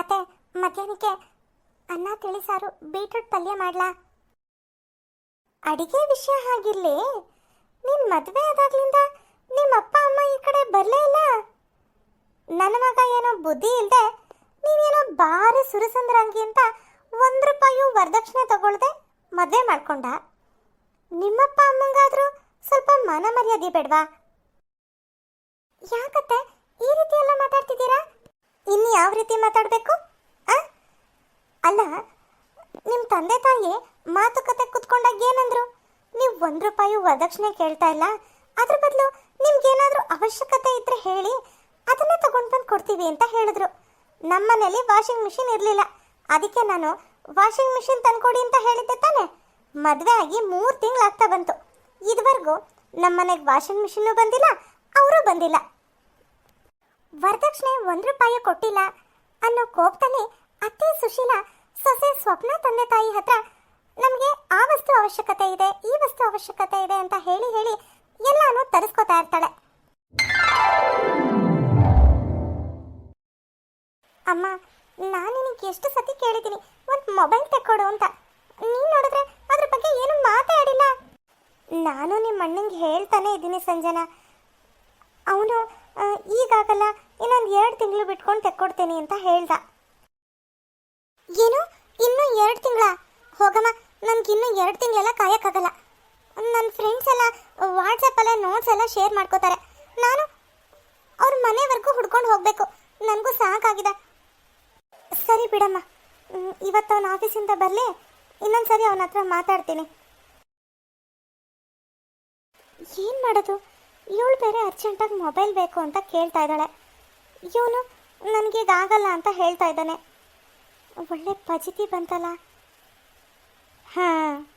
ಅತ್ತೆ, ಮಧ್ಯಾಹ್ನಕ್ಕೆ ಅನ್ನ ತಿಳಿ ಸಾರು, ಬೀಟ್ರೂಟ್ ಪಲ್ಯ ಮಾಡ್ಲಾ? ಅಡಿಗೆ ವಿಷಯ ಹಾಗಿರ್ಲಿ, ನಿನ್ ಮದ್ವೆ ಆದಾಗ್ಲಿಂದ ನಿಮ್ಮ ಅಪ್ಪ, ಅಮ್ಮ ಈ ಕಡೆ ಬರಲೇ ಇಲ್ಲ. ನನ್ನ ಮಗ ಏನೋ ಬುದ್ಧಿ ಇಲ್ಲದೆ ನೀನೇನೋ ಭಾರಿ ಸುರಸಂದ್ರಂಗಿ ಅಂತ ಒಂದು ರೂಪಾಯಿಯೂ ವರದಕ್ಷಿಣೆ ತಗೊಳ್ದೆ ಮದುವೆ ಮಾಡ್ಕೊಂಡ. ನಿಮ್ಮಪ್ಪ, ಅಮ್ಮಂಗಾದ್ರೂ ಸ್ವಲ್ಪ ಮಾನ ಮರ್ಯಾದೆ ಬೇಡ್ವಾ? ಯಾಕತ್ತೆ ಈ ರೀತಿ ಎಲ್ಲ ಮಾತಾಡ್ತಿದ್ದೀರಾ? ಇನ್ನು ಯಾವ ರೀತಿ ಮಾತಾಡಬೇಕು? ಅಲ್ಲ ನಿಮ್ಮ ತಂದೆ ತಾಯಿ ಮಾತುಕತೆ ಕುತ್ಕೊಂಡಾಗ ಏನಂದ್ರು? ನೀವು ಒಂದು ರೂಪಾಯಿ ವರದಕ್ಷಿಣೆ ಕೇಳ್ತಾ ಇಲ್ಲ? ಅದ್ರ ಬದಲು ನಿಮ್ಗೇನಾದ್ರೂ ಅವಶ್ಯಕತೆ ಇದ್ರೆ ಹೇಳಿ, ಅದನ್ನೇ ತಗೊಂಡು ಬಂದು ಕೊಡ್ತೀವಿ ಅಂತ ಹೇಳಿದ್ರು. ನಮ್ಮನೇಲಿ ವಾಷಿಂಗ್ ಮಿಷಿನ್ ಇರಲಿಲ್ಲ. ಅದಕ್ಕೆ ನಾನು ವಾಷಿಂಗ್ ಮಿಷಿನ್ ತಂದ್ಕೊಡಿ ಅಂತ ಹೇಳಿದ್ದೆ ತಾನೆ. ಮದುವೆ ಆಗಿ ಮೂರು ತಿಂಗಳಾಗ್ತಾ ಬಂತು. ಇದುವರೆಗೂ ನಮ್ಮನೆಗೆ ವಾಷಿಂಗ್ ಮಿಷಿನ್ನು ಬಂದಿಲ್ಲ, ಅವರೂ ಬಂದಿಲ್ಲ. ವರದಕ್ಷಿಣೆ ಒಂದು ರೂಪಾಯಿ ಕೊಟ್ಟಿಲ್ಲ ಅನ್ನೋ ಕೋಪದಲ್ಲಿ ಅತ್ತೆ ಸುಶೀಲ ಸೊಸೆ ಸ್ವಪ್ನ ತಂದೆ ತಾಯಿ ಹತ್ರ, ನಮಗೆ ಆ ವಸ್ತು ಅವಶ್ಯಕತೆ ಇದೆ, ಈ ವಸ್ತು ಅವಶ್ಯಕತೆ ಇದೆ ಅಂತ ಹೇಳಿ ಹೇಳಿ ಎಲ್ಲಾನು ತರಿಸ್ಕೊತಾ ಇರ್ತಾಳೆ. ಅಮ್ಮ, ನಾನು ನಿನಗೆ ಎಷ್ಟು ಸತಿ ಕೇಳಿದ್ದೀನಿ, ಒಂದು ಮೊಬೈಲ್ ತೆಕ್ಕೊಡು ಅಂತ. ನೀನು ನೋಡಿದ್ರೆ ಅದ್ರ ಬಗ್ಗೆ ಏನು ಮಾತಾಡಿಲ್ಲ. ನಾನು ನಿಮ್ಮ ಅಣ್ಣಂಗೆ ಹೇಳ್ತಾನೆ ಇದ್ದೀನಿ ಸಂಜನಾ. ಅವನು ಈಗಾಗಲ್ಲ ಇನ್ನೊಂದು ಎರಡು ತಿಂಗಳು ಬಿಟ್ಕೊಂಡು ತೆಕ್ಕೊಡ್ತೀನಿ ಅಂತ ಹೇಳ್ದ. ಏನು? ಇನ್ನೂ ಎರಡು ತಿಂಗಳ? ಹೋಗಮ್ಮ ನನಗಿನ್ನೂ ಎರಡು ತಿಂಗಳೆಲ್ಲ ಕಾಯೋಕ್ಕಾಗಲ್ಲ. ನನ್ನ ಫ್ರೆಂಡ್ಸ್ ಎಲ್ಲ ವಾಟ್ಸಪ್ಪಲ್ಲೇ ನೋಟ್ಸ್ ಎಲ್ಲ ಶೇರ್ ಮಾಡ್ಕೋತಾರೆ. ನಾನು ಅವ್ರ ಮನೆವರೆಗೂ ಹುಡ್ಕೊಂಡು ಹೋಗಬೇಕು. ನನಗೂ ಸಾಕಾಗಿದೆ. ಸರಿ ಬಿಡಮ್ಮ. ಇವತ್ತು ಅವನ ಆಫೀಸಿಂದ ಬರಲಿ ಇನ್ನೊಂದು ಸರಿ ಅವನ ಹತ್ರ ಮಾತಾಡ್ತೀನಿ. ಏನು ಮಾಡೋದು? ಇವಳು ಬೇರೆ ಅರ್ಜೆಂಟಾಗಿ ಮೊಬೈಲ್ ಬೇಕು ಅಂತ ಕೇಳ್ತಾ ಇದ್ದಾಳೆ. ಇವನು ನನಗೀಗಾಗಲ್ಲ ಅಂತ ಹೇಳ್ತಾ ಇದ್ದಾನೆ. ಒಳ್ಳೆ ಪಜಿತಿ ಬಂತಲ್ಲ. ಹಾಂ,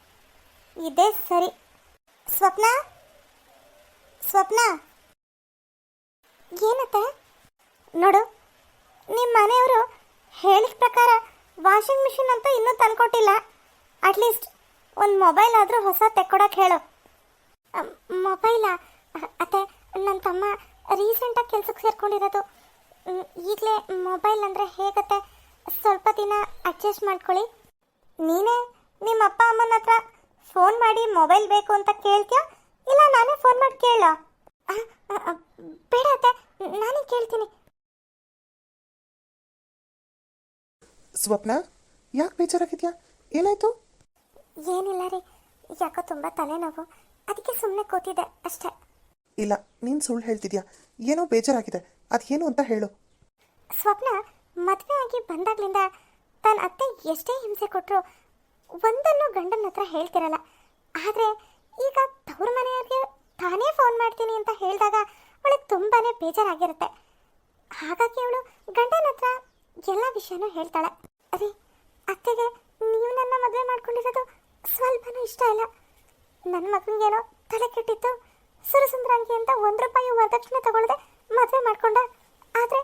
ಇದೇ ಸರಿ. ಸ್ವಪ್ನ? ಸ್ವಪ್ನ? ಏನತ್ತೆ? ನೋಡು ನಿಮ್ಮ ಮನೆಯವರು ಹೇಳಿದ ಪ್ರಕಾರ ವಾಷಿಂಗ್ ಮಿಷಿನ್ ಅಂತ ಇನ್ನೂ ತಂದ್ಕೊಟ್ಟಿಲ್ಲ. ಅಟ್ಲೀಸ್ಟ್ ಒಂದು ಮೊಬೈಲ್ ಆದರೂ ಹೊಸ ತೆಕ್ಕೊಡಕ್ಕೆ ಹೇಳು. ಮೊಬೈಲಾ? ಅತ್ತೆ ನನ್ನ ತಮ್ಮ ರೀಸೆಂಟಾಗಿ ಕೆಲಸಕ್ಕೆ ಸೇರ್ಕೊಂಡಿರೋದು. ಈಗಲೇ ಮೊಬೈಲ್ ಅಂದರೆ ಹೇಗತ್ತೆ? ಸ್ವಲ್ಪ ದಿನ ಅಡ್ಜಸ್ಟ್ ಮಾಡ್ಕೊಳ್ಳಿ. ನೀನೇ ನಿಮ್ಮ ಅಪ್ಪ ಅಮ್ಮನ ಹತ್ರ ಫೋನ್ ಮಾಡಿ ಮೊಬೈಲ್ ಬೇಕು ಅಂತ ಕೇಳ್ತೀಯಾ? ಇಲ್ಲ ನಾನೇ ಫೋನ್ ಮಾಡಿ ಕೇಳ ಆ, ಆ, ಆ, ಬೇಡ ಅತ್ತೆ ನಾನೇ ಕೇಳ್ತೀನಿ. ಸ್ವಪ್ನ ಯಾಕೆ ಬೇಜಾರಾಗಿದ್ಯಾ? ಏನಾಯ್ತು? ಏನಿಲ್ಲ ರೀ ಯಾಕೋ ತುಂಬ ತಲೆನೋವು. ಅದಕ್ಕೆ ಸುಮ್ಮನೆ ಕೂತಿದ್ದೆ ಅಷ್ಟೇ. ಇಲ್ಲ, ನೀನು ಸುಳ್ಳು ಹೇಳ್ತಿದ್ಯಾ? ಏನೋ ಬೇಜಾರಾಗಿದೆ. ಅದೇನು ಅಂತ ಹೇಳು. ಸ್ವಪ್ನ ಮದುವೆ ಆಗಿ ಬಂದಾಗ್ಲಿಂದ ತನ್ನ ಅತ್ತೆ ಎಷ್ಟೇ ಹಿಂಸೆ ಕೊಟ್ಟರು ಒಂದನ್ನು ಗಂಡನ ಹತ್ರ ಹೇಳ್ತಿರಲ್ಲ. ಆದರೆ ಈಗ ತವ್ರ ಮನೆಯವ್ರಿಗೆ ತಾನೇ ಫೋನ್ ಮಾಡ್ತೀನಿ ಅಂತ ಹೇಳಿದಾಗ ಅವಳಿಗೆ ತುಂಬಾನೇ ಬೇಜಾರಾಗಿರುತ್ತೆ. ಹಾಗಾಗಿ ಅವಳು ಗಂಡನ ಹತ್ರ ಎಲ್ಲ ವಿಷಯನೂ ಹೇಳ್ತಾಳೆ. ಅದೇ, ಅತ್ತೆಗೆ ನೀವು ನನ್ನ ಮದುವೆ ಮಾಡ್ಕೊಂಡಿರೋದು ಸ್ವಲ್ಪನೂ ಇಷ್ಟ ಇಲ್ಲ. ನನ್ನ ಮಗನಿಗೇನೋ ತಲೆ ಕೆಟ್ಟಿತ್ತು. ಸುರಸುಂದ್ರಂಗಿ ಅಂತ ಒಂದು ರೂಪಾಯಿ ವರದಕ್ಷಿಣೆ ತಗೊಳ್ಳದೆ ಮದುವೆ ಮಾಡ್ಕೊಂಡ. ಆದರೆ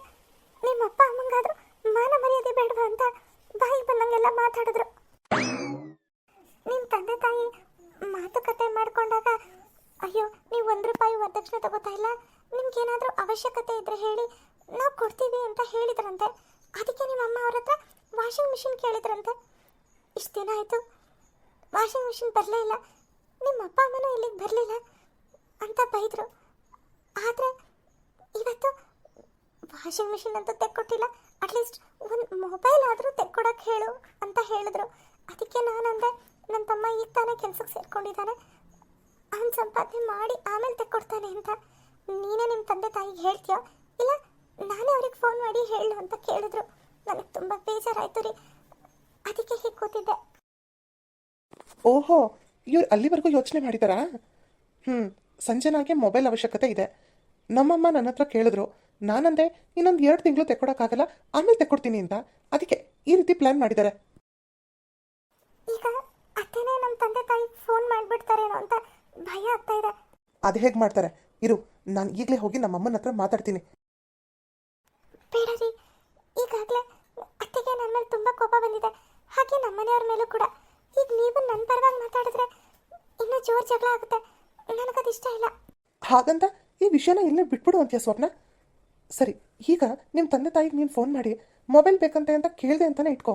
ನಿಮ್ಮ ಅಪ್ಪ ಅಮ್ಮಂಗಾದ್ರೂ ಮಾನ ಮರ್ಯಾದೆ ಬೇಡವಾ ಅಂತ ಬಾಯಿ ಬಂದಂಗೆಲ್ಲ ಮಾತಾಡಿದ್ರು. ನಿಮ್ಮ ತಂದೆ ತಾಯಿ ಮಾತುಕತೆ ಮಾಡ್ಕೊಂಡಾಗ, ಅಯ್ಯೋ, ನೀವು ಒಂದು ರೂಪಾಯಿ ವರದಕ್ಷಿಣೆ ತಗೋತಾ ಇಲ್ಲ. ನಿಮ್ಗೇನಾದರೂ ಅವಶ್ಯಕತೆ ಇದ್ರೆ ಹೇಳಿ, ನಾವು ಕೊಡ್ತೀವಿ ಅಂತ ಹೇಳಿದ್ರಂತೆ. ಅದಕ್ಕೆ ನಿಮ್ಮ ಅಮ್ಮ ಅವ್ರ ಹತ್ರ ವಾಷಿಂಗ್ ಮಿಷಿನ್ ಕೇಳಿದ್ರಂತೆ. ಇಷ್ಟು ದಿನ ಆಯಿತು. ವಾಷಿಂಗ್ ಮಿಷಿನ್ ಬರಲೇ ಇಲ್ಲ. ನಿಮ್ಮ ಅಪ್ಪ ಅಮ್ಮನೂ ಇಲ್ಲಿಗೆ ಬರಲಿಲ್ಲ. ಅಂತ ಬೈದರು. ಆದರೆ ಇವತ್ತು ವಾಷಿಂಗ್ ಮಿಷಿನ್ ಅಂತೂ ತೆಕ್ಕೊಟ್ಟಿಲ್ಲ. ಅಟ್ಲೀಸ್ಟ್ ಒಂದು ಮೊಬೈಲ್ ಆದರೂ ತೆಕ್ಕೊಡಕ್ಕೆ ಹೇಳು ಅಂತ ಹೇಳಿದ್ರು. ಅದಕ್ಕೆ ನಾನು ಅಂದೆ ನನ್ನ ತಮ್ಮ ಈಗ ತಾನೇ ಕೆಲ್ಸಕ್ಕೆ ಸೇರ್ಕೊಂಡಿದ್ದಾನೆ. ಅವನು ಸಂಪಾದನೆ ಮಾಡಿ ಆಮೇಲೆ ತೆಕ್ಕೊಡ್ತಾನೆ ಅಂತ. ನೀನೇ ನಿಮ್ಮ ತಂದೆ ತಾಯಿಗೆ ಹೇಳ್ತೀಯೋ? ಇಲ್ಲ, ನಾನೇ ಅವ್ರಿಗೆ ಫೋನ್ ಮಾಡಿ ಹೇಳು ಅಂತ ಕೇಳಿದ್ರು. ನನಗೆ ತುಂಬ ಬೇಜಾರಾಯ್ತು ರೀ. ಅದಕ್ಕೆ ಹೀಗೆ ಕೂತಿದ್ದೆ. ಓಹೋ, ಇವ್ರು ಅಲ್ಲಿವರೆಗೂ ಯೋಚನೆ ಮಾಡಿದಾರಾ? ಹ್ಞೂ ಸಂಜನಾಗೆ ಮೊಬೈಲ್ ಅವಶ್ಯಕತೆ ಇದೆ. ನಮ್ಮಮ್ಮ ನನ್ನ ಹತ್ರ ಕೇಳಿದ್ರು ನಾನಂದೆ ಇನ್ನೊಂದು ಎರಡು ತಿಂಗಳು ತೆಕ್ಕೊಡೋಕ್ಕಾಗಲ್ಲ ಆಮೇಲೆ ತೆಕ್ಕೊಡ್ತೀನಿ ಅಂತ. ಅದಕ್ಕೆ ಈ ರೀತಿ ಪ್ಲ್ಯಾನ್ ಮಾಡಿದ್ದಾರೆ. ಈಗ ಅತ್ತೆನೇ ನಮ್ಮ ತಂದೆ ತಾಯಿ ಫೋನ್ ಮಾಡಿಬಿಡ್ತಾರೇನೋ ಅಂತ ಭಯ ಆಗ್ತಾ ಇದೆ. ಅದು ಹೇಗೆ ಮಾಡ್ತಾರೆ? ಇರು ನಾನು ಈಗಲೇ ಹೋಗಿ ನಮ್ಮಮ್ಮನ ಹತ್ರ ಮಾತಾಡ್ತೀನಿ. ಬೇಡ ರೀ ಈಗಾಗಲೇ ಅತ್ತೆಗೆ ನನ್ನ ಮೇಲೆ ತುಂಬ ಕೋಪ ಬಂದಿದೆ. ಹಾಗೆ ನಮ್ಮ ಮನೆಯವ್ರ ಮೇಲೂ ಕೂಡ. ಈಗ ನೀವು ನನ್ನ ಪರವಾಗಿ ಮಾತಾಡಿದ್ರೆ ಇನ್ನೂ ಜೋರು ಜಗಳ ಆಗುತ್ತೆ. ನನಗದು ಇಷ್ಟ ಇಲ್ಲ. ಹಾಗಂತ ಈ ವಿಷಯನ ಇಲ್ಲೇ ಬಿಟ್ಬಿಡು ಅಂತೀಯ ಸ್ವಪ್ನ? ಸರಿ ಈಗ ನಿಮ್ಮ ತಂದೆ ತಾಯಿಗೆ ನೀನು ಫೋನ್ ಮಾಡಿ ಮೊಬೈಲ್ ಬೇಕಂತೆ ಅಂತ ಕೇಳಿದೆ ಅಂತಾನೆ ಇಟ್ಕೋ.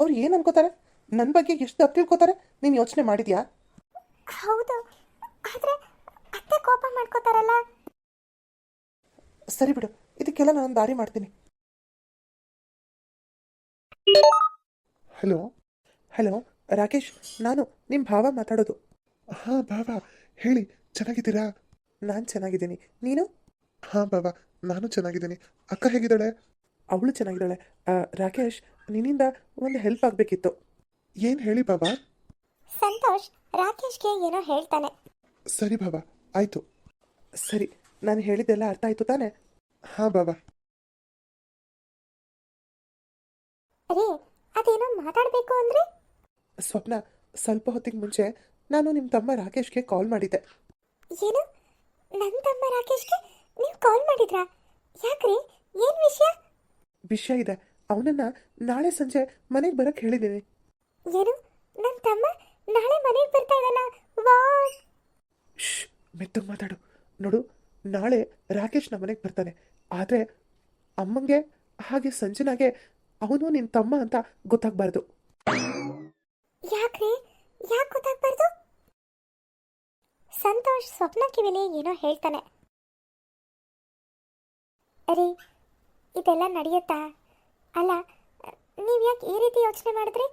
ಅವ್ರು ಏನು ಅನ್ಕೋತಾರೆ? ನನ್ನ ಬಗ್ಗೆ ಎಷ್ಟು ತಪ್ಪು ತಿಳ್ಕೋತಾರೆ? ನೀನು ಯೋಚನೆ ಮಾಡಿದ್ಯಾ? ಹೌದು ಆದರೆ ಅತ್ತೆ ಕೋಪ ಮಾಡ್ಕೋತಾರಲ್ಲ. ಸರಿ ಬಿಡು ಇದಕ್ಕೆಲ್ಲ ನಾನು ದಾರಿ ಮಾಡ್ತೀನಿ. ಹಲೋ ಹಲೋ ರಾಕೇಶ್ ನಾನು ನಿಮ್ಮ ಭಾವ ಮಾತಾಡೋದು. ಹಾಂ ಭಾವ. ಹೇಳಿ ಚೆನ್ನಾಗಿದ್ದೀರಾ? ನಾನು ಚೆನ್ನಾಗಿದ್ದೀನಿ. ನೀನು? ಹಾಂ ಬಾಬಾ ನಾನು ಚೆನ್ನಾಗಿದ್ದೀನಿ. ಅಕ್ಕ ಹೇಗಿದ್ದಾಳೆ? ಅವಳು ಚೆನ್ನಾಗಿದ್ದಾಳೆ. ರಾಕೇಶ್ ನಿನ್ನಿಂದ ಒಂದು ಹೆಲ್ಪ್ ಆಗಬೇಕಿತ್ತು. ಏನು ಹೇಳಿ ಬಾಬಾ? ಸಂತೋಷ್ ರಾಕೇಶ್ಗೆ ಏನೋ ಹೇಳ್ತಾನೆ. ಸರಿ ಬಾಬಾ ಆಯಿತು. ಸರಿ ನಾನು ಹೇಳಿದ್ದೆಲ್ಲ ಅರ್ಥ ಆಯಿತು ತಾನೆ? ಹಾಂ ಬಾಬಾ. ರೀ ಅದೇನೋ ಮಾತಾಡಬೇಕು ಅಂದ್ರೆ? ಸ್ವಪ್ನ ಸ್ವಲ್ಪ ಹೊತ್ತಿಗೆ ಮುಂಚೆ ನಾನು ನಿಮ್ಮ ತಮ್ಮ ರಾಕೇಶ್ಗೆ ಕಾಲ್ ಮಾಡಿದ್ದೆ. ಏನು? ನನ್ನ ತಮ್ಮ ರಾಕೇಶ್ಗೆ ನೀವು ಕಾಲ್ ಮಾಡಿದ್ರಾ? ಯಾಕ್ರಿ? ಏನ್ ವಿಷಯ? ವಿಷಯ ಇದೆ. ಅವನನ್ನ ನಾಳೆ ಸಂಜೆ ಮನೆಗೆ ಬರಕ್ಕೆ ಹೇಳಿದ್ದೀನಿ ಏನು? ನನ್ನ ತಮ್ಮ ನಾಳೆ ಮನೆಗೆ ಬರ್ತಾ ಇದ್ದಾನ? ವಾ. ಶ್ ಮೆತ್ತಗೆ ಮಾತಾಡು. ನೋಡು ನಾಳೆ ರಾಕೇಶ್ ನಮ್ಮ ಮನೆಗೆ ಬರ್ತಾನೆ. ಆದರೆ ಅಮ್ಮಂಗೆ ಹಾಗೆ ಸಂಜನಾಗೆ ಅವನು ನಿನ್ನ ತಮ್ಮ ಅಂತ ಗೊತ್ತಾಗಬಾರ್ದು. ಯಾಕ್ರಿ? ಯಾಕೆ ಗೊತ್ತಾಗ್ಬಾರ್ದು? ಸಂತೋಷ್ ಸ್ವಪ್ನ ಕಿವಿಲಿ ಏನೋ ಹೇಳ್ತಾನೆ. ಅರೆ ಇದೆಲ್ಲ ನಡೆಯುತ್ತಾ? ಅಲ್ಲ ನೀವು ಯಾಕೆ ಈ ರೀತಿ ಯೋಚನೆ ಮಾಡಿದ್ರಿ?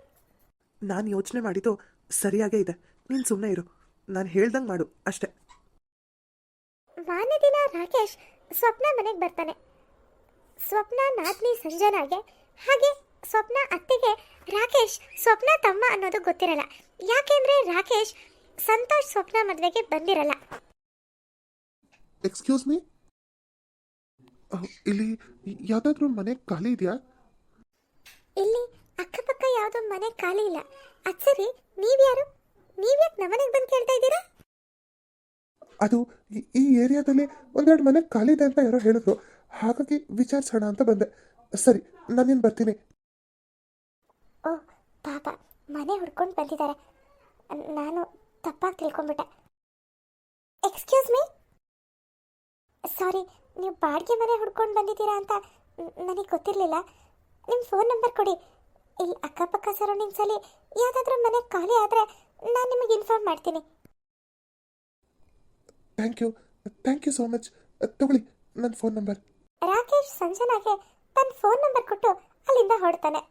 ನಾನು ಯೋಚನೆ ಮಾಡಿದ್ದು ಸರಿಯಾಗೇ ಇದೆ. ನೀನ್ ಸುಮ್ಮನೆ ಇರು. ನಾನು ಹೇಳ್ದಂಗೆ ಮಾಡು ಅಷ್ಟೇ. ಮಾನ್ಯ ದಿನ ರಾಕೇಶ್ ಸ್ವಪ್ನ ಮನೆಗೆ ಬರ್ತಾನೆ. ಸ್ವಪ್ನ ನಾದ್ನಿ ಸಂಜನಾಗೆ ಹಾಗೆ ಸ್ವಪ್ನ ಅತ್ತೆಗೆ ರಾಕೇಶ್ ಸ್ವಪ್ನ ತಮ್ಮ ಅನ್ನೋದು ಗೊತ್ತಿರಲ್ಲ. ಯಾಕೆಂದ್ರೆ ರಾಕೇಶ್ ಸಂತೋಷ್ ಸ್ವಪ್ನ ಮದುವೆಗೆ ಬಂದಿರಲ್ಲ. ಎಕ್ಸ್ಕ್ಯೂಸ್ ಮೀ ಇಲ್ಲಿ ಯಾವುದಾದ್ರೂ ಮನೆ ಖಾಲಿ ಇದೆಯಾ? ಇಲ್ಲಿ ಅಕ್ಕಪಕ್ಕ ಯಾವುದೋ ಮನೆ ಖಾಲಿ ಇಲ್ಲ. ಅದ್ ಸರಿ ನೀವ್ಯಾರು? ನೀವ್ಯಾಕೆ ನಮ್ಮನೆಗೆ ಬಂದು ಕೇಳ್ತಾ ಇದ್ದೀರಾ? ಅದು ಈ- ಈ ಏರಿಯಾದಲ್ಲಿ ಒಂದೆರಡು ಮನೆ ಖಾಲಿ ಇದೆ ಅಂತ ಯಾರೋ ಹೇಳಿದ್ರು. ಹಾಗಾಗಿ ವಿಚಾರಿಸೋಣ ಅಂತ ಬಂದೆ. ಸರಿ ನಾನೇನು ಬರ್ತೀನಿ. ಓ ಪಾಪ ಮನೆ ಹುಡ್ಕೊಂಡು ಬಂದಿದ್ದಾರೆ. ನಾನು ತಪ್ಪಾಗಿ ತಿಳ್ಕೊಂಡ್ಬಿಟ್ಟೆ. ಎಕ್ಸ್ಕ್ಯೂಸ್ ಮೀ ಸಾರಿ ನೀವು ಬಾಡಿಗೆ ಮನೆ ಹುಡ್ಕೊಂಡು ಬಂದಿದ್ದೀರಾ ಅಂತ ನನಗೆ ಗೊತ್ತಿರಲಿಲ್ಲ. ನಿಮ್ಮ ಫೋನ್ ನಂಬರ್ ಕೊಡಿ. ಇಲ್ಲಿ ಅಕ್ಕಪಕ್ಕ ಸರೌಂಡಿಂಗ್ಸಲ್ಲಿ ಯಾವುದಾದ್ರೂ ಮನೆ ಖಾಲಿ ಆದರೆ ನಾನು ನಿಮಗೆ ಇನ್ಫಾರ್ಮ್ ಮಾಡ್ತೀನಿ. Thank you thank you so much ತಗೊಳ್ಳಿ ನನ್ನ ಫೋನ್ ನಂಬರ್ ರಾಕೇಶ್ ಸಂಜನಾಗೆ ತನ್ನ ಫೋನ್ ನಂಬರ್ ಕೊಟ್ಟು ಅಲ್ಲಿಂದ ಹೊಡ್ತಾನೆ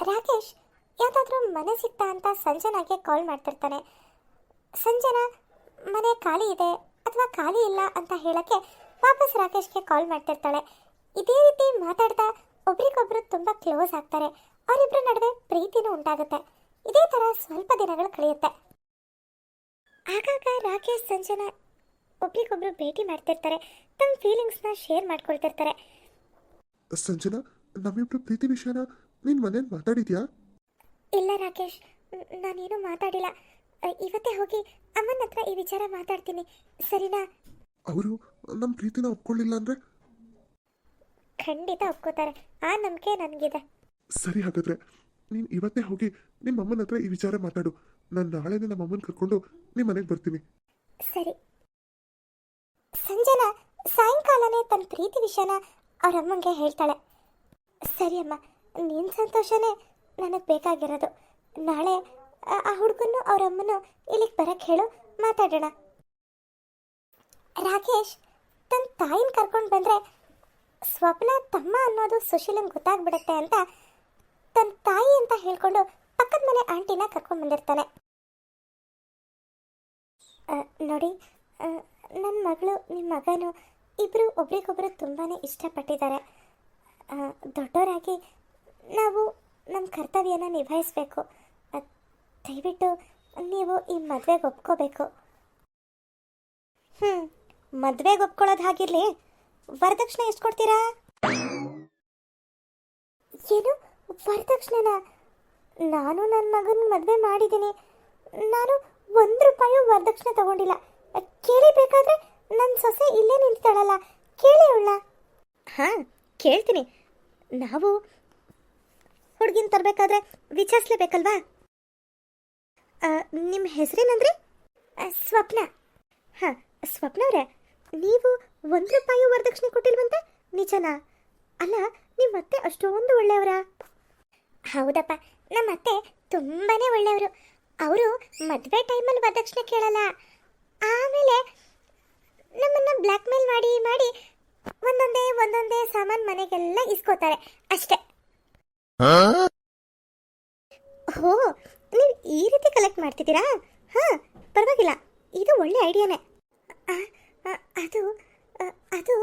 ರಾಕೇಶ್ ಯಾವುದಾದ್ರೂ ಮನೆ ಸಿಗ್ತಾ ಅಂತ ಸಂಜನಾಗೆ ಕಾಲ್ ಮಾಡ್ತಿರ್ತಾನೆ. ಸಂಜನಾ, ಮನೆ ಖಾಲಿ ಇದೆ ಅಥವಾ ಖಾಲಿ ಇಲ್ಲ ಅಂತ ಹೇಳಕ್ಕೆ ವಾಪಸ್ ರಾಕೇಶ್ಗೆ ಕಾಲ್ ಮಾಡ್ತಿರ್ತಾಳೆ. ಇದೇ ರೀತಿ ಮಾತಾಡ್ತಾ ಒಬ್ರಿಗೊಬ್ರು ತುಂಬ ಕ್ಲೋಸ್ ಆಗ್ತಾರೆ. ಅವರಿಬ್ಬರ ನಡುವೆ ಪ್ರೀತಿನೂ ಉಂಟಾಗುತ್ತೆ. ಇದೇ ಥರ ಸ್ವಲ್ಪ ದಿನಗಳು ಕಳೆಯುತ್ತೆ. ಆಗಾಗ ರಾಕೇಶ್, ಸಂಜನ ಒಬ್ರಿಗೊಬ್ರು ಭೇಟಿ ಮಾಡ್ತಿರ್ತಾರೆ. ತಮ್ಮ ಫೀಲಿಂಗ್ಸ್ನ ಶೇರ್ ಮಾಡ್ಕೊಳ್ತಿರ್ತಾರೆ. ಸಂಜನಾ, ನಮ್ಮಿಬ್ರು ಪ್ರೀತಿ ವಿಷಯನ ನೀನು ಮನೇಲಿ ಮಾತಾಡಿದ್ಯಾ? ಇಲ್ಲ ರಾಕೇಶ್ ನಾನೇನು ಮಾತಾಡಿಲ್ಲ. ಇವತ್ತೇ ಹೋಗಿ ಅಮ್ಮನ ಹತ್ರ ಈ ವಿಚಾರ ಮಾತಾಡ್ತೀನಿ. ಸರಿನಾ? ಅವರು ನಮ್ಮ ಪ್ರೀತಿನ ಒಪ್ಕೊಳ್ಳಿಲ್ಲ ಅಂದ್ರೆ? ಖಂಡಿತ ಒಪ್ಕೋತಾರೆ. ಆ ನಂಬಿಕೆ ನನಗಿದೆ. ಸರಿ ಹಾಗಾದ್ರೆ ನೀನು ಇವತ್ತೇ ಹೋಗಿ ನಿಮ್ಮ ಅಮ್ಮನ ಹತ್ರ ಈ ವಿಚಾರ ಮಾತಾಡು. ನಾನು ನಾಳೆ ನಮ್ಮ ಅಮ್ಮನ ಕರ್ಕೊಂಡು ನಿಮ್ಮ ಮನೆಗೆ ಬರ್ತೀನಿ. ಸರಿ. ಸಂಜನಾ ಸಾಯಂಕಾಲನೇ ತನ್ನ ಪ್ರೀತಿ ವಿಷಯನ ಅವ್ರ ಅಮ್ಮಂಗೆ ಹೇಳ್ತಾಳೆ. ಸರಿ ಅಮ್ಮ ನಿನ್ನ ಸಂತೋಷನೇ? ನನಗೆ ಬೇಕಾಗಿರೋದು. ನಾಳೆ ಆ- ಹುಡುಗನು ಹುಡುಗನ್ನು ಅವ್ರ ಅಮ್ಮನು ಇಲ್ಲಿಗೆ ಬರಕ್ಕೆ ಹೇಳು, ಮಾತಾಡೋಣ. ರಾಕೇಶ್ ತನ್ನ ತಾಯಿನ ಕರ್ಕೊಂಡು ಬಂದರೆ ಸ್ವಪ್ನ ತಮ್ಮ ಅನ್ನೋದು ಸುಶೀಲಂಗೆ ಗೊತ್ತಾಗ್ಬಿಡುತ್ತೆ ಅಂತ ತನ್ನ ತಾಯಿ ಅಂತ ಹೇಳ್ಕೊಂಡು ಪಕ್ಕದ ಮನೆ ಆಂಟಿನ ಕರ್ಕೊಂಡು ಬಂದಿರ್ತಾನೆ. ನೋಡಿ ನನ್ನ ಮಗಳು ನಿಮ್ಮ ಮಗನು ಇಬ್ಬರು ಒಬ್ರಿಗೊಬ್ರು ತುಂಬಾ ಇಷ್ಟಪಟ್ಟಿದ್ದಾರೆ. ದೊಡ್ಡವರಾಗಿ ನಾವು ನಮ್ಮ ಕರ್ತವ್ಯನ ನಿಭಾಯಿಸಬೇಕು. ದಯವಿಟ್ಟು ನೀವು ಈ ಮದುವೆಗೆ ಒಪ್ಕೋಬೇಕು. ಹ್ಞೂ ಮದುವೆಗೆ ಒಪ್ಕೊಳ್ಳೋದು ಹಾಗಿರಲಿ. ವರದಕ್ಷಿಣೆ ಎಷ್ಟು ಕೊಡ್ತೀರಾ? ಏನು? ವರದಕ್ಷಿಣೆನ? ನಾನು ನನ್ನ ಮಗನ ಮದುವೆ ಮಾಡಿದ್ದೀನಿ. ನಾನು ಒಂದು ರೂಪಾಯಿ ವರದಕ್ಷಿಣೆ ತಗೊಂಡಿಲ್ಲ. ಕೇಳಿಬೇಕಾದ್ರೆ ನನ್ನ ಸೊಸೆ ಇಲ್ಲೇ ನಿಂತಾಳಲ್ಲ ಕೇಳಿ ಅವಳ ಹಾಂ, ಕೇಳ್ತೀನಿ. ನಾವು ಹುಡುಗಿನ ತರಬೇಕಾದ್ರೆ ವಿಚಾರಿಸ್ಲೇಬೇಕಲ್ವಾ? ನಿಮ್ಮ ಹೆಸರೇನಂದ್ರಿ? ಸ್ವಪ್ನ. ಹಾಂ ಅವರೇ. ನೀವು ಒಂದು ರೂಪಾಯಿ ವರದಕ್ಷಿಣೆ ಕೊಟ್ಟಿಲ್ವಂತೆ ನಿಜನಾ? ಅಲ್ಲ ನಿಮ್ಮ ಅತ್ತೆ ಅಷ್ಟೊಂದು ಒಳ್ಳೆಯವರಾ? ಹೌದಪ್ಪ ನಮ್ಮ ಅತ್ತೆ ತುಂಬಾನೇ ಒಳ್ಳೆಯವರು. ಅವರು ಮದುವೆ ಟೈಮಲ್ಲಿ ವರದಕ್ಷಿಣೆ ಕೇಳಲ್ಲ. ಆಮೇಲೆ ನಮ್ಮನ್ನು ಬ್ಲ್ಯಾಕ್ ಮೇಲ್ ಮಾಡಿ ಮಾಡಿ ಒಂದೊಂದೇ ಒಂದೊಂದೇ ಸಾಮಾನು ಮನೆಗೆಲ್ಲ ಇಸ್ಕೋತಾರೆ. ಅಷ್ಟೇ. ಓ ನೀವು ಈ ರೀತಿ ಕಲೆಕ್ಟ್ ಮಾಡ್ತಿದ್ದೀರಾ? ಹಾಂ, ಪರವಾಗಿಲ್ಲ, ಇದು ಒಳ್ಳೆ ಐಡಿಯಾನೇ. ಅದು ಅದು,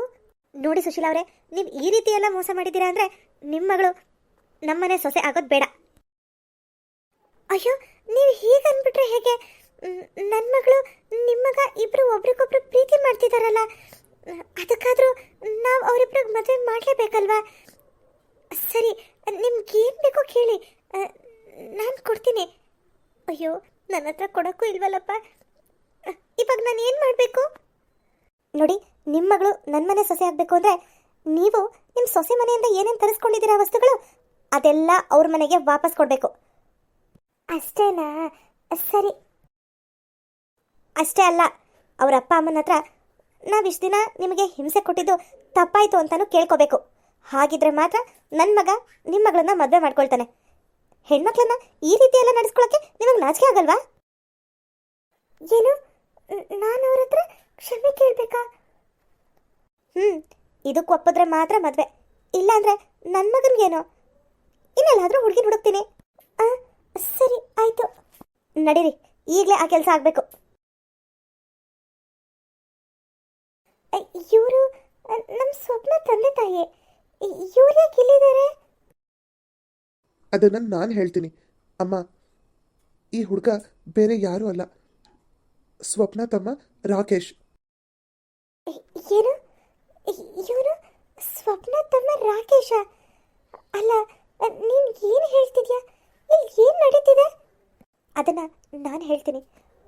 ನೋಡಿ ಸುಶೀಲಾ ಅವರೇ, ನೀವು ಈ ರೀತಿ ಎಲ್ಲ ಮೋಸ ಮಾಡಿದ್ದೀರಾ ಅಂದರೆ ನಿಮ್ಮ ಮಗಳು ನಮ್ಮನೆ ಸೊಸೆ ಆಗೋದು ಬೇಡ. ಅಯ್ಯೋ, ನೀವು ಹೀಗೆ ಹೇಗೆ? ನನ್ನ ಮಗಳು ನಿಮ್ಮ ಮಗ ಇಬ್ಬರು ಒಬ್ರಿಗೊಬ್ರು ಪ್ರೀತಿ ಮಾಡ್ತಿದ್ದಾರಲ್ಲ ಅದಕ್ಕಾದ್ರೂ ನಾವು ಅವರಿಬ್ರಿಗೆ ಮದುವೆ ಮಾಡಲೇಬೇಕಲ್ವಾ? ಸರಿ ನಿಮ್ಗೇನು ಬೇಕೋ ಕೇಳಿ. ನಾನು ಕೊಡ್ತೀನಿ. ಅಯ್ಯೋ, ನನ್ನ ಹತ್ರ ಕೊಡೋಕ್ಕೂ ಇಲ್ವಲ್ಲಪ್ಪ. ಇವಾಗ ನಾನು ಏನು ಮಾಡಬೇಕು? ನೋಡಿ ನಿಮ್ಮ ಮಗಳು ನನ್ನ ಮನೆ ಸೊಸೆ ಆಗಬೇಕು ಅಂದರೆ ನೀವು ನಿಮ್ಮ ಸೊಸೆ ಮನೆಯಿಂದ ಏನೇನು ತರಿಸ್ಕೊಂಡಿದ್ದೀರಾ ವಸ್ತುಗಳು, ಅದೆಲ್ಲ ಅವ್ರ ಮನೆಗೆ ವಾಪಸ್ ಕೊಡಬೇಕು. ಅಷ್ಟೇನಾ? ಸರಿ. ಅಷ್ಟೇ ಅಲ್ಲ, ಅವ್ರ ಅಪ್ಪ ಅಮ್ಮನ ಹತ್ರ ನಾವಿಷ್ಟು ದಿನ ನಿಮಗೆ ಹಿಂಸೆ ಕೊಟ್ಟಿದ್ದು ತಪ್ಪಾಯಿತು ಅಂತಲೂ ಕೇಳ್ಕೋಬೇಕು. ಹಾಗಿದ್ರೆ ಮಾತ್ರ ನನ್ನ ಮಗ ನಿಮ್ಮ ಮಗಳನ್ನ ಮದುವೆ ಮಾಡ್ಕೊಳ್ತಾನೆ. ಹೆಣ್ಮಕ್ಳನ್ನ ಈ ರೀತಿ ಎಲ್ಲ ನಡೆಸ್ಕೊಳಕ್ಕೆ ನಿಮಗೆ ನಾಚಿಕೆ ಆಗಲ್ವಾ? ಏನು? ನಾನು ಅವ್ರ ಹತ್ರ ಕ್ಷಮೆ ಕೇಳಬೇಕಾ? ಹ್ಞೂ ಇದಕ್ಕೆ ಒಪ್ಪಿದ್ರೆ ಮಾತ್ರ ಮದುವೆ. ಇಲ್ಲಾಂದ್ರೆ ನನ್ನ ಮಗನ್ಗೇನು? ಇನ್ನೆಲ್ಲಾದ್ರೂ ಹುಡುಗಿ ಹುಡುಕ್ತೀನಿ. ಸರಿ ಆಯ್ತು. ನಡೀರಿ ಈಗಲೇ ಆ ಕೆಲಸ ಆಗಬೇಕು. ಇವರು ನಮ್ಮ ಸ್ವಪ್ನ ತಂದೆ ತಾಯಿ. ಇಲ್ಲಿದ್ದಾರೆ ಅದನ್ನ ನಾನು ಹೇಳ್ತೀನಿ. ಅಮ್ಮ ಈ ಹುಡುಗ ಬೇರೆ ಯಾರೂ ಅಲ್ಲ. ಸ್ವಪ್ನ ತಮ್ಮ ರಾಕೇಶ್. ಏನು? ಸ್ವಪ್ನ ತಮ್ಮ ರಾಕೇಶ? ಅಲ್ಲ ನೀನು ಏನು ಹೇಳ್ತಿದ್ಯಾ? ಇಲ್ಲಿ ಏನು ನಡೀತಿದೆ? ಅದನ್ನ ನಾನು ಹೇಳ್ತೀನಿ.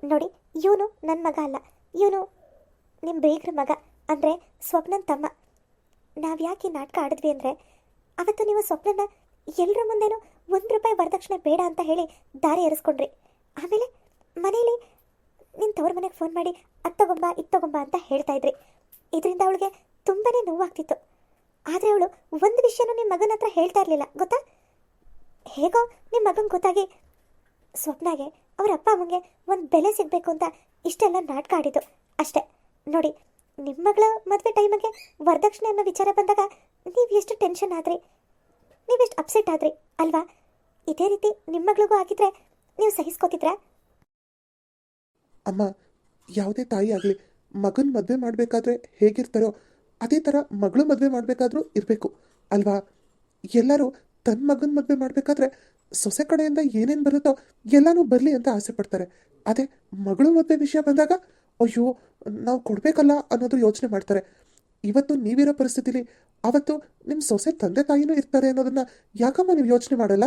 ನೋಡಿ ಇವನು ನನ್ನ ಮಗ ಅಲ್ಲ. ಇವನು ನಿಮ್ಮ ಬೇಗ್ರ ಮಗ. ಅಂದರೆ ಸ್ವಪ್ನನ್ ತಮ್ಮ. ನಾವು ಯಾಕೆ ಈ ನಾಟಕ ಆಡಿದ್ವಿ ಅಂದರೆ ಅವತ್ತು ನೀವು ಸ್ವಪ್ನನ ಎಲ್ಲರ ಮುಂದೆನೂ ಒಂದು ರೂಪಾಯಿ ವರದಕ್ಷಿಣೆ ಬೇಡ ಅಂತ ಹೇಳಿ ದಾರಿ ಎರೆಸ್ಕೊಂಡ್ರಿ. ಆಮೇಲೆ ಮನೇಲಿ ನಿನ್ನ ತವ್ರ ಮನೆಗೆ ಫೋನ್ ಮಾಡಿ, ಅದು ತಗೊಂಬ, ಇದು ತಗೊಂಬ ಅಂತ ಹೇಳ್ತಾ ಇದ್ರಿ. ಇದರಿಂದ ಅವಳಿಗೆ ತುಂಬಾ ನೋವಾಗ್ತಿತ್ತು. ಆದರೆ ಅವಳು ಒಂದು ವಿಷಯನೂ ನಿಮ್ಮ ಮಗನ ಹತ್ರ ಹೇಳ್ತಾ ಇರಲಿಲ್ಲ, ಗೊತ್ತಾ? ಹೇಗೋ ನಿಮ್ಮ ಮಗನ ಗೊತ್ತಾಗಿ ಸ್ವಪ್ನಾಗೆ ಅವರ ಅಪ್ಪ ಅಮ್ಮಂಗೆ ಒಂದು ಬೆಲೆ ಸಿಗಬೇಕು ಅಂತ ಇಷ್ಟೆಲ್ಲ ನಾಟಕ ಆಡಿದ್ದು ಅಷ್ಟೇ. ನೋಡಿ ನಿಮ್ಮ ಮಗಳ ಮದುವೆ ಟೈಮಿಗೆ ವರದಕ್ಷಿಣೆ ಅನ್ನೋ ವಿಚಾರ ಬಂದಾಗ ನೀವು ಎಷ್ಟು ಟೆನ್ಷನ್ ಆದ್ರಿ? ನೀವೆಷ್ಟು ಅಪ್ಸೆಟ್ ಆದ್ರಿ? ಅಲ್ವಾ? ಇದೇ ರೀತಿ ನಿಮ್ಮ ಮಗಳಿಗೂ ಆಗಿದ್ರೆ ನೀವು ಸಹಿಸ್ಕೋತಿದ್ರ? ಅಮ್ಮ, ಯಾವುದೇ ತಾಯಿ ಆಗಲಿ, ಮಗನ ಮದುವೆ ಮಾಡಬೇಕಾದ್ರೆ ಹೇಗಿರ್ತಾರೋ ಅದೇ ಥರ ಮಗಳು ಮದುವೆ ಮಾಡಬೇಕಾದ್ರೂ ಇರಬೇಕು, ಅಲ್ವಾ? ಎಲ್ಲರೂ ತನ್ನ ಮಗನ ಮದುವೆ ಮಾಡಬೇಕಾದ್ರೆ ಸೊಸೆ ಕಡೆಯಿಂದ ಏನೇನು ಬರುತ್ತೋ ಎಲ್ಲನೂ ಬರಲಿ ಅಂತ ಆಸೆ ಪಡ್ತಾರೆ. ಅದೇ ಮಗಳು ಮದುವೆ ವಿಷಯ ಬಂದಾಗ ಅಯ್ಯೋ, ನಾವು ಕೊಡಬೇಕಲ್ಲ ಅನ್ನೋದು ಯೋಚನೆ ಮಾಡ್ತಾರೆ. ಇವತ್ತು ನೀವಿರೋ ಪರಿಸ್ಥಿತಿಲಿ ಅವತ್ತು ನಿಮ್ಮ ಸೊಸೆ ತಂದೆ ತಾಯಿನೂ ಇರ್ತಾರೆ ಅನ್ನೋದನ್ನ ಯಾಕಮ್ಮ ನೀವು ಯೋಚನೆ ಮಾಡಲ್ಲ?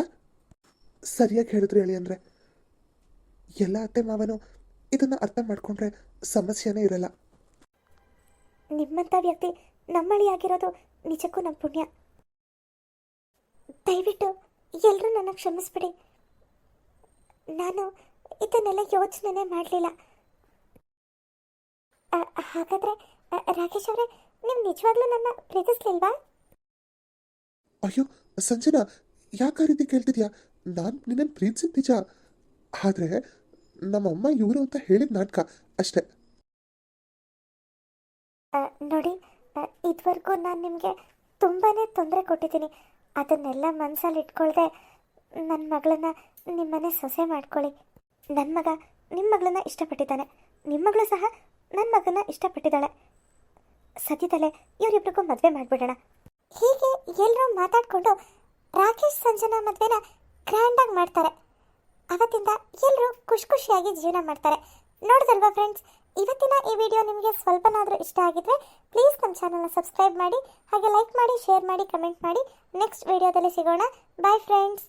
ಸರಿಯಾಗಿ ಹೇಳಿದ್ರಿ ಹೇಳಿ ಅಂದರೆ. ಎಲ್ಲ ಅತ್ತೆ ಮಾವನು ಇದನ್ನು ಅರ್ಥ ಮಾಡ್ಕೊಂಡ್ರೆ ಸಮಸ್ಯೆನೇ ಇರಲ್ಲ. ನಿಮ್ಮಂಥ ವ್ಯಕ್ತಿ ನಮ್ಮಳಿಯಾಗಿರೋದು ನಿಜಕ್ಕೂ ನಮ್ಮ ಪುಣ್ಯ. ದಯವಿಟ್ಟು ಎಲ್ಲರೂ ನನ್ನ ಕ್ಷಮಿಸ್ಬಿಡಿ. ನಾನು ಇದನ್ನೆಲ್ಲ ಯೋಚನೆನೇ ಮಾಡಲಿಲ್ಲ. ಹಾಗಾದರೆ ರಾಕೇಶ್ ಅವರೇ ನೀವು ನಿಜವಾಗ್ಲೂ ನನ್ನ ಪ್ರೀತಿಸ್ಲಿಲ್ವಾ ಅಯ್ಯೋ ಸಂಜನಾ ಯಾಕೆ ಆ ರೀತಿ ಕೇಳ್ತಿದ್ಯಾ? ನಾನು ನಿನ್ನನ್ನು ಪ್ರೀತಿಸಿದ ನಿಜ. ಆದರೆ ನಮ್ಮಮ್ಮ ಇವರು ಅಂತ ಹೇಳಿದ ನಾಟಕ ಅಷ್ಟೇ. ಆ, ನೋಡಿ ಇದುವರೆಗೂ ನಾನು ನಿಮಗೆ ತುಂಬಾ ತೊಂದರೆ ಕೊಟ್ಟಿದ್ದೀನಿ. ಅದನ್ನೆಲ್ಲ ಮನಸ್ಸಲ್ಲಿ ಇಟ್ಕೊಳ್ದೆ ನನ್ನ ಮಗಳನ್ನ ನಿಮ್ಮನೆ ಸೊಸೆ ಮಾಡ್ಕೊಳ್ಳಿ. ನನ್ನ ಮಗ ನಿಮ್ಮ ಮಗಳನ್ನ ಇಷ್ಟಪಟ್ಟಿದ್ದಾನೆ. ನಿಮ್ಮ ಮಗಳು ಸಹ ನನ್ನ ಮಗನ ಇಷ್ಟಪಟ್ಟಿದ್ದಾಳೆ. ಸದ್ಯದಲ್ಲೇ ಇವರಿಬ್ರಿಗೂ ಮದುವೆ ಮಾಡಿಬಿಡೋಣ. ಹೀಗೆ ಎಲ್ಲರೂ ಮಾತಾಡಿಕೊಂಡು ರಾಕೇಶ್, ಸಂಜನಾ ಮದುವೆನ ಗ್ರ್ಯಾಂಡಾಗಿ ಮಾಡ್ತಾರೆ. ಅವತ್ತಿಂದ ಎಲ್ಲರೂ ಖುಷಿ ಖುಷಿಯಾಗಿ ಜೀವನ ಮಾಡ್ತಾರೆ. ನೋಡಿದಲ್ವಾ ಫ್ರೆಂಡ್ಸ್ ಇವತ್ತಿನ ಈ ವಿಡಿಯೋ ನಿಮಗೆ ಸ್ವಲ್ಪನಾದರೂ ಇಷ್ಟ ಆಗಿದ್ರೆ ಪ್ಲೀಸ್ ನಮ್ಮ ಚಾನಲ್ನ ಸಬ್ಸ್ಕ್ರೈಬ್ ಮಾಡಿ, ಹಾಗೆ ಲೈಕ್ ಮಾಡಿ ಶೇರ್ ಮಾಡಿ ಕಮೆಂಟ್ ಮಾಡಿ. ನೆಕ್ಸ್ಟ್ ವಿಡಿಯೋದಲ್ಲಿ ಸಿಗೋಣ. Bye friends